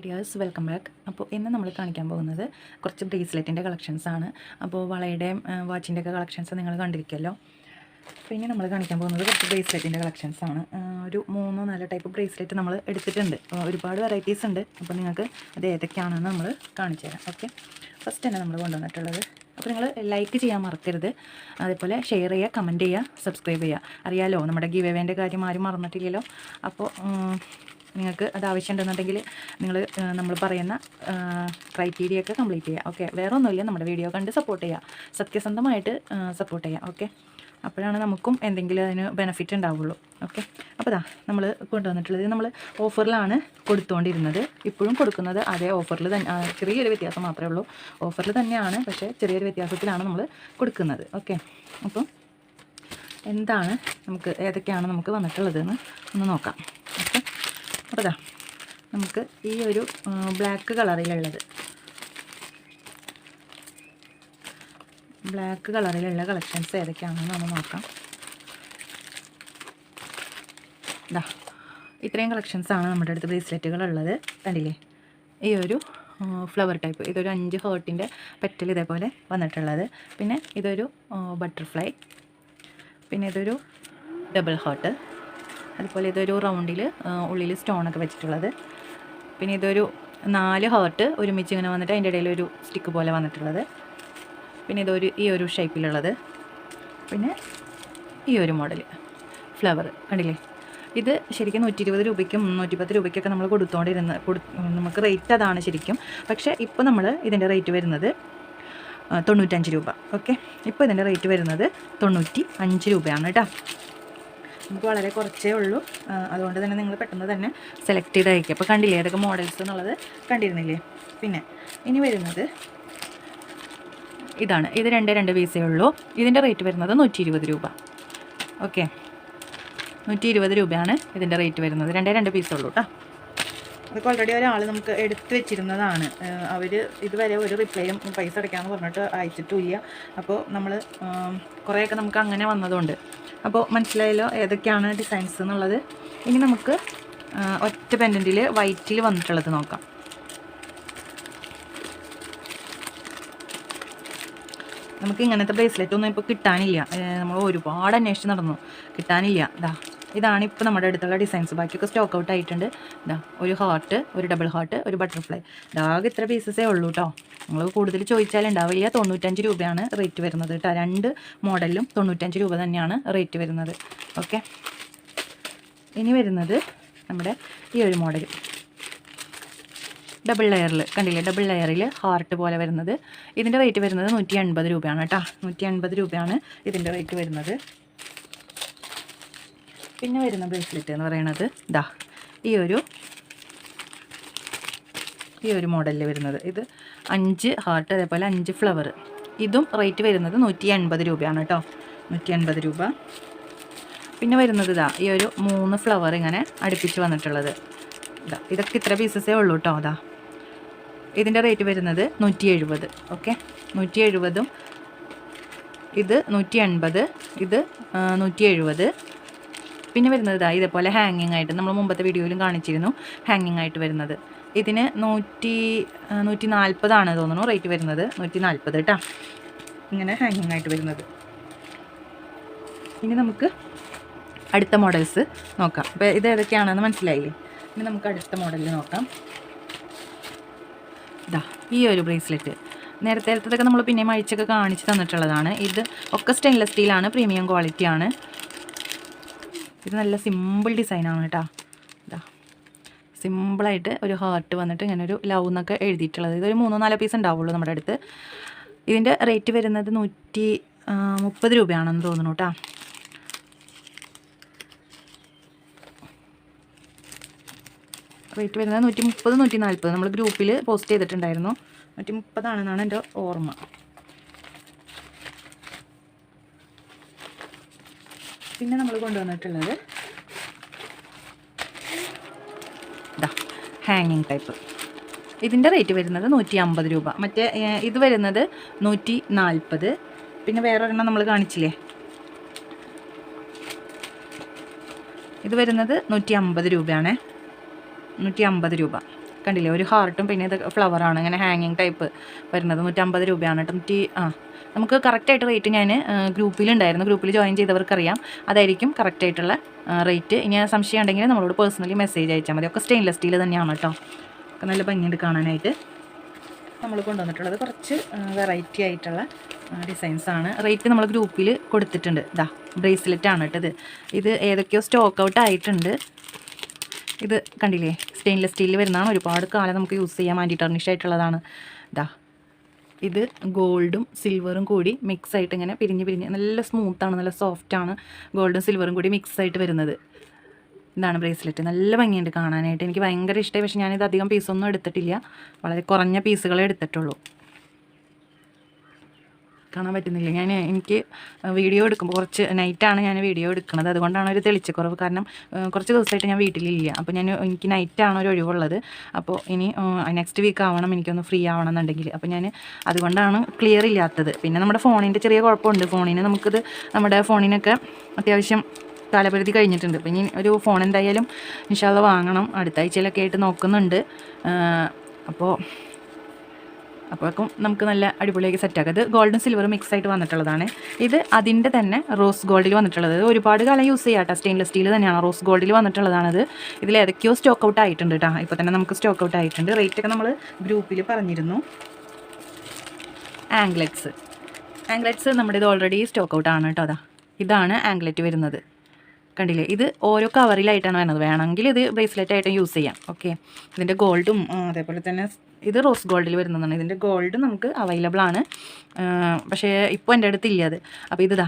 Ideas welcome back അപ്പോൾ ഇന്ന് നമ്മൾ കാണിക്കാൻ പോകുന്നത് കുറച്ച് ബ്രേസ്ലെറ്റിന്റെ കളക്ഷൻസ് ആണ്. അപ്പോൾ വളയുടെയും വാച്ചിന്റെ ഒക്കെ കളക്ഷൻസ് നിങ്ങൾ കണ്ടിരിക്കുമല്ലോ. ഇനി നമ്മൾ കാണിക്കാൻ പോകുന്നത് കുറച്ച് ബ്രേസ്ലെറ്റിന്റെ കളക്ഷൻസ് ആണ്. ഒരു മൂന്നോ നാലോ ടൈപ്പ് ബ്രേസ്ലെറ്റ് നമ്മൾ എടുത്തിട്ടുണ്ട്. ഒരുപാട് വെറൈറ്റീസ് ഉണ്ട്. അപ്പോൾ നിങ്ങൾക്ക് അത് ഏതൊക്കെയാണെന്ന് നമ്മൾ കാണിച്ചു തരാം. ഓക്കെ ഫസ്റ്റ് തന്നെ നമ്മൾ കൊണ്ടുവന്നിട്ടുള്ളത്. അപ്പോൾ നിങ്ങൾ ലൈക്ക് ചെയ്യാൻ മറക്കരുത്. അതേപോലെ ഷെയർ ചെയ്യുക കമന്റ് ചെയ്യുക സബ്സ്ക്രൈബ് ചെയ്യുക. അറിയാലോ നമ്മുടെ ഗീവേവേന്റെ കാര്യം ആരും മറന്നിട്ടില്ലല്ലോ. അപ്പോൾ നിങ്ങൾക്ക് അത് ആവശ്യമുണ്ടെന്നുണ്ടെങ്കിൽ നിങ്ങൾ നമ്മൾ പറയുന്ന ക്രൈറ്റീരിയ ഒക്കെ കംപ്ലീറ്റ് ചെയ്യുക. ഓക്കെ വേറെ ഒന്നുമില്ല നമ്മുടെ വീഡിയോ കണ്ട് സപ്പോർട്ട് ചെയ്യുക. സത്യസന്ധമായിട്ട് സപ്പോർട്ട് ചെയ്യുക. ഓക്കെ അപ്പോഴാണ് നമുക്കും എന്തെങ്കിലും അതിന് ബെനിഫിറ്റ് ഉണ്ടാവുള്ളൂ. ഓക്കെ അപ്പോൾ ഇതാ നമ്മൾ കൊണ്ടുവന്നിട്ടുള്ളത് നമ്മൾ ഓഫറിലാണ് കൊടുത്തുകൊണ്ടിരുന്നത് ഇപ്പോഴും കൊടുക്കുന്നത് അതേ ഓഫറിൽ തന്നെ ചെറിയൊരു വ്യത്യാസം മാത്രമേ ഉള്ളൂ. ഓഫറിൽ തന്നെയാണ് പക്ഷേ ചെറിയൊരു വ്യത്യാസത്തിലാണ് നമ്മൾ കൊടുക്കുന്നത്. ഓക്കെ അപ്പം എന്താണ് നമുക്ക് ഏതൊക്കെയാണ് നമുക്ക് വന്നിട്ടുള്ളതെന്ന് ഒന്ന് നോക്കാം. അപ്പോൾ നമുക്ക് ഈ ഒരു ബ്ലാക്ക് കളറിലുള്ളത് ബ്ലാക്ക് കളറിലുള്ള കളക്ഷൻസ് ഏതൊക്കെയാണെന്ന് നമ്മൾ നോക്കാം. ഇതാ ഇത്രയും കളക്ഷൻസ് ആണ് നമ്മുടെ അടുത്ത് ബ്രേസ്ലെറ്റുകൾ ഉള്ളത്. കണ്ടില്ലേ? ഈ ഒരു ഫ്ലവർ ടൈപ്പ് ഇതൊരു അഞ്ച് ഹേർട്ടിന്റെ പെറ്റൽ ഇതേപോലെ വന്നിട്ടുള്ളത്. പിന്നെ ഇതൊരു ബട്ടർഫ്ലൈ പിന്നെ ഇതൊരു ഡബിൾ ഹേർട്ട് അതുപോലെ ഇതൊരു റൗണ്ടിൽ ഉള്ളിൽ സ്റ്റോണൊക്കെ വെച്ചിട്ടുള്ളത്. പിന്നെ ഇതൊരു നാല് ഹേർട്ട് ഒരുമിച്ച് ഇങ്ങനെ വന്നിട്ട് അതിന്റെ ഇടയിൽ ഒരു സ്റ്റിക്ക് പോലെ വന്നിട്ടുള്ളത്. പിന്നെ ഇതൊരു ഈ ഒരു ഷേപ്പിലുള്ളത്. പിന്നെ ഈ ഒരു മോഡൽ ഫ്ലവർ കണ്ടില്ലേ? ഇത് ശരിക്കും നൂറ്റി ഇരുപത് രൂപയ്ക്കും മുന്നൂറ്റി പത്ത് രൂപയ്ക്കൊക്കെ നമ്മൾ കൊടുത്തോണ്ടിരുന്ന കൊടു നമുക്ക് റേറ്റ് അതാണ് ശരിക്കും. പക്ഷേ ഇപ്പോൾ നമ്മൾ ഇതിന്റെ റേറ്റ് വരുന്നത് തൊണ്ണൂറ്റഞ്ച് രൂപ. ഓക്കെ? ഇപ്പോൾ ഇതിന്റെ റേറ്റ് വരുന്നത് തൊണ്ണൂറ്റി അഞ്ച് രൂപയാണ് കേട്ടോ. നമുക്ക് വളരെ കുറച്ചേ ഉള്ളൂ. അതുകൊണ്ട് തന്നെ നിങ്ങൾ പെട്ടെന്ന് തന്നെ സെലക്ട് ചെയ്ത് അയക്കുക അപ്പോൾ കണ്ടില്ലേ ഏതൊക്കെ മോഡൽസ് എന്നുള്ളത് കണ്ടിരുന്നില്ലേ? പിന്നെ ഇനി വരുന്നത് ഇതാണ്. ഇത് രണ്ട് രണ്ട് പീസേ ഉള്ളൂ. ഇതിന്റെ റേറ്റ് വരുന്നത് നൂറ്റി ഇരുപത് രൂപ. ഓക്കെ നൂറ്റി ഇരുപത് രൂപയാണ് ഇതിന്റെ റേറ്റ് വരുന്നത്. രണ്ടേ രണ്ട് പീസേ ഉള്ളൂ കേട്ടോ അതൊക്കെ ഓൾറെഡി ഒരാൾ നമുക്ക് എടുത്തു വെച്ചിരുന്നതാണ്. അവർ ഇതുവരെ ഒരു റിപ്ലൈയും പൈസ അടയ്ക്കാമെന്ന് പറഞ്ഞിട്ട് അയച്ചിട്ടുമില്ല. അപ്പോൾ നമ്മൾ കുറേയൊക്കെ നമുക്ക് അങ്ങനെ വന്നതുകൊണ്ട് അപ്പോൾ മനസ്സിലായല്ലോ ഏതൊക്കെയാണ് ഡിസൈൻസ് എന്നുള്ളത്. ഇനി നമുക്ക് ഒറ്റ പെൻഡന്റിൽ വൈറ്റിൽ വന്നിട്ടുള്ളത് നോക്കാം. നമുക്ക് ഇങ്ങനത്തെ ബ്രേസ്ലെറ്റ് ഒന്നും ഇപ്പോൾ കിട്ടാനില്ല. നമ്മൾ ഒരുപാട് അന്വേഷിച്ച് നടന്നു. കിട്ടാനില്ല. ഇതാ ഇതാണ് ഇപ്പോൾ നമ്മുടെ അടുത്തുള്ള ഡിസൈൻസ് ബാക്കിയൊക്കെ സ്റ്റോക്ക് ഔട്ട് ആയിട്ടുണ്ട്. ഇതാ ഒരു ഹാർട്ട് ഒരു ഡബിൾ ഹാർട്ട് ഒരു ബട്ടർഫ്ലൈ ഇതാകെ ഇത്ര പീസസേ ഉള്ളൂ കേട്ടോ നിങ്ങൾ കൂടുതൽ ചോദിച്ചാൽ ഉണ്ടാവില്ല തൊണ്ണൂറ്റഞ്ച് രൂപയാണ് റേറ്റ് വരുന്നത് കേട്ടോ രണ്ട് മോഡലിലും തൊണ്ണൂറ്റഞ്ച് രൂപ തന്നെയാണ് റേറ്റ് വരുന്നത്. ഓക്കെ ഇനി വരുന്നത് നമ്മുടെ ഈ ഒരു മോഡൽ ഡബിൾ ലെയറിൽ കണ്ടില്ലേ? ഡബിൾ ലെയറിൽ ഹാർട്ട് പോലെ വരുന്നത്. ഇതിന്റെ റേറ്റ് വരുന്നത് നൂറ്റി എൺപത് രൂപയാണ് കേട്ടോ നൂറ്റി രൂപയാണ് ഇതിന്റെ റേറ്റ് വരുന്നത്. പിന്നെ വരുന്ന ബ്രേസ്ലെറ്റ് എന്ന് പറയുന്നത് ദാ ഈ ഒരു ഈ ഒരു മോഡലിൽ വരുന്നത്. ഇത് അഞ്ച് ഹാർട്ട് അതേപോലെ അഞ്ച് ഫ്ലവർ ഇതും റേറ്റ് വരുന്നത് നൂറ്റി എൺപത് രൂപയാണ് കേട്ടോ നൂറ്റി എൺപത് രൂപ. പിന്നെ വരുന്നത് ഇതാ ഈ ഒരു മൂന്ന് ഫ്ലവർ ഇങ്ങനെ അടുപ്പിച്ച് വന്നിട്ടുള്ളത്. ഇതാ ഇതൊക്കെ ഇത്ര പീസസേ ഉള്ളൂ കേട്ടോ അതാ ഇതിന്റെ റേറ്റ് വരുന്നത് നൂറ്റി എഴുപത് ഓക്കെ നൂറ്റി എഴുപതും ഇത് നൂറ്റി എൺപത് ഇത് നൂറ്റി എഴുപത് പിന്നെ വരുന്നത് ഇതാ ഇതേപോലെ ഹാങ്ങിങ് ആയിട്ട് നമ്മൾ മുമ്പത്തെ വീഡിയോയിലും കാണിച്ചിരുന്നു. ഹാങ്ങിങ് ആയിട്ട് വരുന്നത്. ഇതിന് നൂറ്റി നൂറ്റി നാൽപ്പതാണ് തോന്നുന്നു റേറ്റ് വരുന്നത്. നൂറ്റി നാൽപ്പത് കേട്ടോ ഇങ്ങനെ ഹാങ്ങിങ് ആയിട്ട് വരുന്നത്. ഇനി നമുക്ക് അടുത്ത മോഡൽസ് നോക്കാം. അപ്പോൾ ഇത് ഏതൊക്കെയാണെന്ന് മനസ്സിലായില്ലേ? ഇനി നമുക്ക് അടുത്ത മോഡലിൽ നോക്കാം. ഇതാ ഈ ഒരു ബ്രേസ്ലെറ്റ് നേരത്തെ നേരത്തെ നമ്മൾ പിന്നെയും അഴിച്ചൊക്കെ കാണിച്ച് തന്നിട്ടുള്ളതാണ്. ഇത് ഒക്കെ സ്റ്റെയിൻലെസ് സ്റ്റീലാണ് പ്രീമിയം ക്വാളിറ്റിയാണ് ഇത് നല്ല സിമ്പിൾ ഡിസൈനാണ് കേട്ടോ. ഇതാ സിമ്പിളായിട്ട് ഒരു ഹാർട്ട് വന്നിട്ട് ഇങ്ങനെ ഒരു ലവ് എന്നൊക്കെ എഴുതിയിട്ടുള്ളത്. ഇതൊരു മൂന്നോ നാലോ പീസ് ഉണ്ടാവുള്ളൂ നമ്മുടെ അടുത്ത്. ഇതിന്റെ റേറ്റ് വരുന്നത് നൂറ്റി മുപ്പത് രൂപയാണെന്ന് തോന്നുന്നു കേട്ടോ. റേറ്റ് വരുന്നത് നൂറ്റി മുപ്പത് നൂറ്റി നാൽപ്പത്. നമ്മൾ ഗ്രൂപ്പിൽ പോസ്റ്റ് ചെയ്തിട്ടുണ്ടായിരുന്നു. നൂറ്റി മുപ്പതാണെന്നാണ് എന്റെ ഓർമ്മ. പിന്നെ നമ്മൾ കൊണ്ടുവന്നിട്ടുള്ളത് ഇതാ ഹാങ്ങിങ് ടൈപ്പ് ഇതിന്റെ റേറ്റ് വരുന്നത് നൂറ്റി അമ്പത് രൂപ. മറ്റേ ഇത് വരുന്നത് നൂറ്റി നാൽപ്പത് പിന്നെ വേറൊരെണ്ണം നമ്മൾ കാണിച്ചില്ലേ? ഇത് വരുന്നത് നൂറ്റി അമ്പത് രൂപയാണേ. നൂറ്റി അമ്പത് രൂപ. കണ്ടില്ലേ? ഒരു ഹാർട്ടും പിന്നെ ഇത് ഫ്ലവറാണ് ഇങ്ങനെ ഹാങ്ങിങ് ടൈപ്പ് വരുന്നത്. നൂറ്റമ്പത് രൂപയാണ് കേട്ടോ. നൂറ്റി ആ. നമുക്ക് കറക്റ്റായിട്ട് റേറ്റ് ഞാൻ ഗ്രൂപ്പിലുണ്ടായിരുന്നു ഗ്രൂപ്പിൽ ജോയിൻ ചെയ്തവർക്കറിയാം. അതായിരിക്കും കറക്റ്റായിട്ടുള്ള റേറ്റ് ഇനി സംശയം ഉണ്ടെങ്കിൽ നമ്മളോട് പേഴ്സണലി മെസ്സേജ് അയച്ചാൽ മതി. ഒക്കെ സ്റ്റെയിൻലെസ് സ്റ്റീൽ തന്നെയാണ് കേട്ടോ. ഒക്കെ നല്ല ഭംഗിയുണ്ട് കാണാനായിട്ട്. നമ്മൾ കൊണ്ടുവന്നിട്ടുള്ളത് കുറച്ച് വെറൈറ്റി ആയിട്ടുള്ള ഡിസൈൻസ് ആണ്. റേറ്റ് നമ്മൾ ഗ്രൂപ്പിൽ കൊടുത്തിട്ടുണ്ട്. ഇതാ ബ്രേസ്ലെറ്റ് ആണ് കേട്ടത് ഇത്. ഏതൊക്കെയോ സ്റ്റോക്ക് ഔട്ട് ആയിട്ടുണ്ട്. ഇത് കണ്ടില്ലേ? സ്റ്റെയിൻലെസ് സ്റ്റീലിൽ വരുന്നതാണ്. ഒരുപാട് കാലം നമുക്ക് യൂസ് ചെയ്യാൻ ആന്റി ടർണിഷ് ആയിട്ടുള്ളതാണ്. ഇതാ ഇത് ഗോൾഡും സിൽവറും കൂടി മിക്സ് ആയിട്ട് ഇങ്ങനെ പിരിഞ്ഞ് പിരിഞ്ഞ് നല്ല സ്മൂത്താണ് നല്ല സോഫ്റ്റ് ആണ് ഗോൾഡും സിൽവറും കൂടി മിക്സ് ആയിട്ട് വരുന്നത്. ഇതാണ് ബ്രേസ്ലെറ്റ് നല്ല ഭംഗിയുണ്ട് കാണാനായിട്ട്. എനിക്ക് ഭയങ്കര ഇഷ്ടമായി പക്ഷേ ഞാനിത് അധികം പീസൊന്നും എടുത്തിട്ടില്ല. വളരെ കുറഞ്ഞ പീസുകളെ എടുത്തിട്ടുള്ളൂ. കാണാൻ പറ്റുന്നില്ല. ഞാൻ എനിക്ക് വീഡിയോ എടുക്കുമ്പോൾ കുറച്ച് നൈറ്റാണ് ഞാൻ വീഡിയോ എടുക്കുന്നത് അതുകൊണ്ടാണ് ഒരു തെളിച്ചക്കുറവ്. കാരണം കുറച്ച് ദിവസമായിട്ട് ഞാൻ വീട്ടിലില്ല. അപ്പോൾ ഞാൻ എനിക്ക് നൈറ്റാണ് ഒരു ഒഴിവുള്ളത്. അപ്പോൾ ഇനി നെക്സ്റ്റ് വീക്ക് ആവണം എനിക്കൊന്ന് ഫ്രീ ആവണം എന്നുണ്ടെങ്കിൽ. അപ്പോൾ ഞാൻ അതുകൊണ്ടാണ് ക്ലിയർ ഇല്ലാത്തത്. പിന്നെ നമ്മുടെ ഫോണിന്റെ ചെറിയ കുഴപ്പമുണ്ട്. ഫോണിന് നമുക്കിത് നമ്മുടെ ഫോണിനൊക്കെ അത്യാവശ്യം കാലപരിധി കഴിഞ്ഞിട്ടുണ്ട്. അപ്പോൾ ഇനി ഒരു ഫോൺ എന്തായാലും ഇൻഷാല്ല വാങ്ങണം. അടുത്ത ആഴ്ചയിലൊക്കെ ആയിട്ട് നോക്കുന്നുണ്ട്. അപ്പോൾ അപ്പോഴേക്കും നമുക്ക് നല്ല അടിപൊളിയാക്കി സെറ്റാക്കാം ഇത് ഗോൾഡും സിൽവറും മിക്സ് ആയിട്ട് വന്നിട്ടുള്ളതാണ്. ഇത് അതിന്റെ തന്നെ റോസ് ഗോൾഡിൽ വന്നിട്ടുള്ളത്. ഒരുപാട് കാലം യൂസ് ചെയ്യാട്ടോ. സ്റ്റെയിൻലെസ് സ്റ്റീൽ തന്നെയാണ് റോസ് ഗോൾഡിൽ വന്നിട്ടുള്ളതാണത് ഇതിൽ ഏതൊക്കെയോ സ്റ്റോക്ക് ഔട്ട് ആയിട്ടുണ്ട് കേട്ടോ ഇപ്പോൾ തന്നെ നമുക്ക് സ്റ്റോക്ക് ഔട്ട് ആയിട്ടുണ്ട്. റേറ്റ് ഒക്കെ നമ്മൾ ഗ്രൂപ്പിൽ പറഞ്ഞിരുന്നു. ആംഗ്ലറ്റ്സ് ആംഗ്ലറ്റ്സ് നമ്മുടെ ഇത് ഓൾറെഡി സ്റ്റോക്ക് ഔട്ട് ആണ് കേട്ടോ അതാ ഇതാണ് ആംഗ്ലറ്റ് വരുന്നത്. കണ്ടില്ലേ? ഇത് ഓരോ കവറിലായിട്ടാണ് വരുന്നത്. വേണമെങ്കിൽ ഇത് ബ്രേസ്ലെറ്റ് ആയിട്ട് യൂസ് ചെയ്യാം. ഓക്കെ ഇതിന്റെ ഗോൾഡും അതേപോലെ തന്നെ ഇത് റോസ് ഗോൾഡിൽ വരുന്നതാണ്. ഇതിന്റെ ഗോൾഡ് നമുക്ക് അവൈലബിൾ ആണ്. പക്ഷേ ഇപ്പോൾ എന്റെ അടുത്ത് ഇല്ല അത്. അപ്പോൾ ഇതാ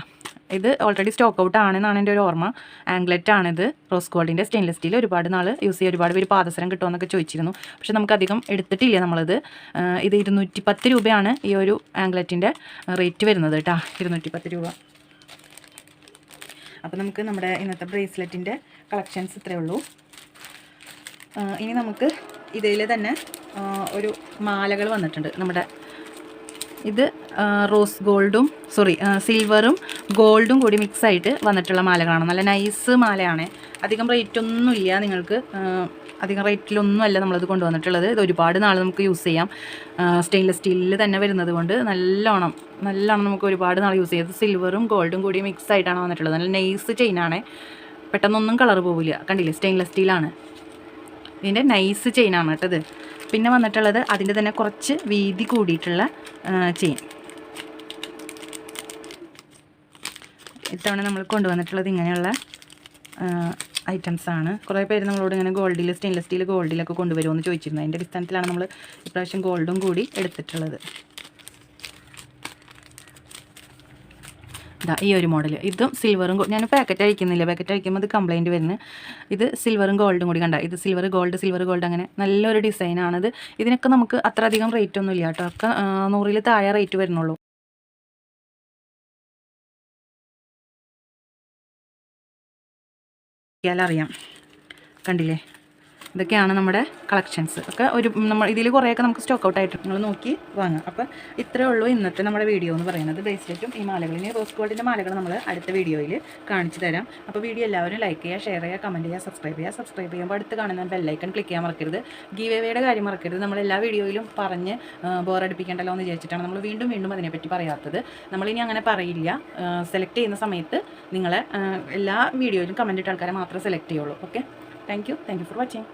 ഇത്. ഓൾറെഡി സ്റ്റോക്ക് ഔട്ട് ആണെന്നാണ് എന്റെ ഒരു ഓർമ്മ. ആംഗ്ലറ്റ് ആണിത്. റോസ് ഗോൾഡിന്റെ സ്റ്റെയിൻലെസ് സ്റ്റീൽ ഒരുപാട് നാൾ യൂസ് ചെയ്യുക ഒരുപാട് പേര് പാദസരം കിട്ടുമെന്നൊക്കെ ചോദിച്ചിരുന്നു. പക്ഷേ നമുക്ക് അധികം എടുത്തിട്ടില്ല നമ്മളിത്. ഇത് ഇരുന്നൂറ്റി പത്ത് രൂപയാണ് ഈ ഒരു ആംഗ്ലറ്റിന്റെ റേറ്റ് വരുന്നത് കേട്ടോ. ഇരുന്നൂറ്റി പത്ത് രൂപ. അപ്പോൾ നമുക്ക് നമ്മുടെ ഇന്നത്തെ ബ്രേസ്ലെറ്റിന്റെ കളക്ഷൻസ് ഇത്രയേ ഉള്ളൂ. ഇനി നമുക്ക് ഇതിൽ തന്നെ ഒരു മാലകൾ വന്നിട്ടുണ്ട്. നമ്മുടെ ഇത് റോസ് ഗോൾഡും സോറി സിൽവറും ഗോൾഡും കൂടി മിക്സ് ആയിട്ട് വന്നിട്ടുള്ള മാലകളാണ്. നല്ല നൈസ് മാലയാണ്. അധികം റേറ്റ് ഒന്നുമില്ല നിങ്ങൾക്ക് അധികം റേറ്റിലൊന്നും അല്ല നമ്മളത് കൊണ്ടുവന്നിട്ടുള്ളത്. ഇത് ഒരുപാട് നാൾ നമുക്ക് യൂസ് ചെയ്യാം. സ്റ്റെയിൻലെസ് സ്റ്റീലിൽ തന്നെ വരുന്നത് കൊണ്ട് നല്ലോണം നല്ലോണം നമുക്ക് ഒരുപാട് നാൾ യൂസ് ചെയ്യാം. സിൽവറും ഗോൾഡും കൂടി മിക്സ് ആയിട്ടാണ് വന്നിട്ടുള്ളത്. നല്ല നൈസ് ചെയിനാണ് പെട്ടെന്നൊന്നും കളർ പോവില്ല. കണ്ടില്ലേ? സ്റ്റെയിൻലെസ് സ്റ്റീലാണ് ഇതിന്റെ നൈസ് ചെയിനാണ് കേട്ടത് പിന്നെ വന്നിട്ടുള്ളത് അതിന്റെ തന്നെ കുറച്ച് വീതി കൂടിയിട്ടുള്ള ചെയിൻ ഇത്തവണ നമ്മൾ കൊണ്ടുവന്നിട്ടുള്ളത് ഇങ്ങനെയുള്ള ഐറ്റംസ് ആണ്. കുറേ പേര് നമ്മളോട് ഇങ്ങനെ ഗോൾഡിൽ സ്റ്റെയിൻലെസ് സ്റ്റീൽ ഗോൾഡിലൊക്കെ കൊണ്ടുവരുമെന്ന് ചോദിച്ചിരുന്നു. അതിന്റെ അടിസ്ഥാനത്തിലാണ് നമ്മൾ ഇപ്രാവശ്യം ഗോൾഡും കൂടി എടുത്തിട്ടുള്ളത്. ഇതാ ഈ ഒരു മോഡൽ ഇതും സിൽവറും ഞാൻ പാക്കറ്റ് അഴിക്കുന്നില്ല. പാക്കറ്റ് അഴിക്കുമ്പോൾ അത് കംപ്ലൈന്റ് വരുന്നത് ഇത് സിൽവറും ഗോൾഡും കൂടി കണ്ട. ഇത് സിൽവർ ഗോൾഡ് സിൽവർ ഗോൾഡ് അങ്ങനെ നല്ലൊരു ഡിസൈനാണിത് ഇതിനൊക്കെ നമുക്ക് അത്ര അധികം റേറ്റ് ഒന്നും ഇല്ല കേട്ടോ. ഒക്കെ നൂറിൽ താഴെ റേറ്റ് വരുന്നുള്ളൂ. അറിയാം. കണ്ടില്ലേ? ഇതൊക്കെയാണ് നമ്മുടെ കളക്ഷൻസ് ഒക്കെ ഒരു നമ്മൾ ഇതിൽ കുറേയൊക്കെ നമുക്ക് സ്റ്റോക്ക് ഔട്ട് ആയിട്ട് നിങ്ങൾ നോക്കി വാങ്ങാം. അപ്പോൾ ഇത്രയേ ഉള്ളൂ ഇന്നത്തെ നമ്മുടെ വീഡിയോ എന്ന് പറയുന്നത്. ബ്രേസ്ലെറ്റും ഈ മാലകളിനെ റോസ് ഗോൾഡിന്റെ മാലകൾ നമ്മൾ അടുത്ത വീഡിയോയിൽ കാണിച്ചു തരാം. അപ്പോൾ വീഡിയോ എല്ലാവരും ലൈക്ക് ചെയ്യുക ഷെയർ ചെയ്യുക കമന്റ് ചെയ്യുക സബ്സ്ക്രൈബ് ചെയ്യുക. സബ്സ്ക്രൈബ് ചെയ്യുമ്പോൾ അടുത്ത് കാണുന്ന ബെല്ലൈക്കൺ ക്ലിക്ക് ചെയ്യാൻ മറക്കരുത്. ഗീവ് എവേയുടെ കാര്യം മറക്കരുത്. നമ്മൾ എല്ലാ വീഡിയോയിലും പറഞ്ഞ് ബോറടിപ്പിക്കേണ്ടല്ലോ എന്ന് വിചാരിച്ചിട്ടാണ് നമ്മൾ വീണ്ടും വീണ്ടും അതിനെപ്പറ്റി പറയാത്തത്. നമ്മളിനി അങ്ങനെ പറയില്ല. സെലക്ട് ചെയ്യുന്ന സമയത്ത് നിങ്ങളെ എല്ലാ വീഡിയോയിലും കമന്റ് ഇട്ട ആൾക്കാരെ മാത്രമേ സെലക്ട് ചെയ്യുള്ളൂ. Okay thank you thank you for watching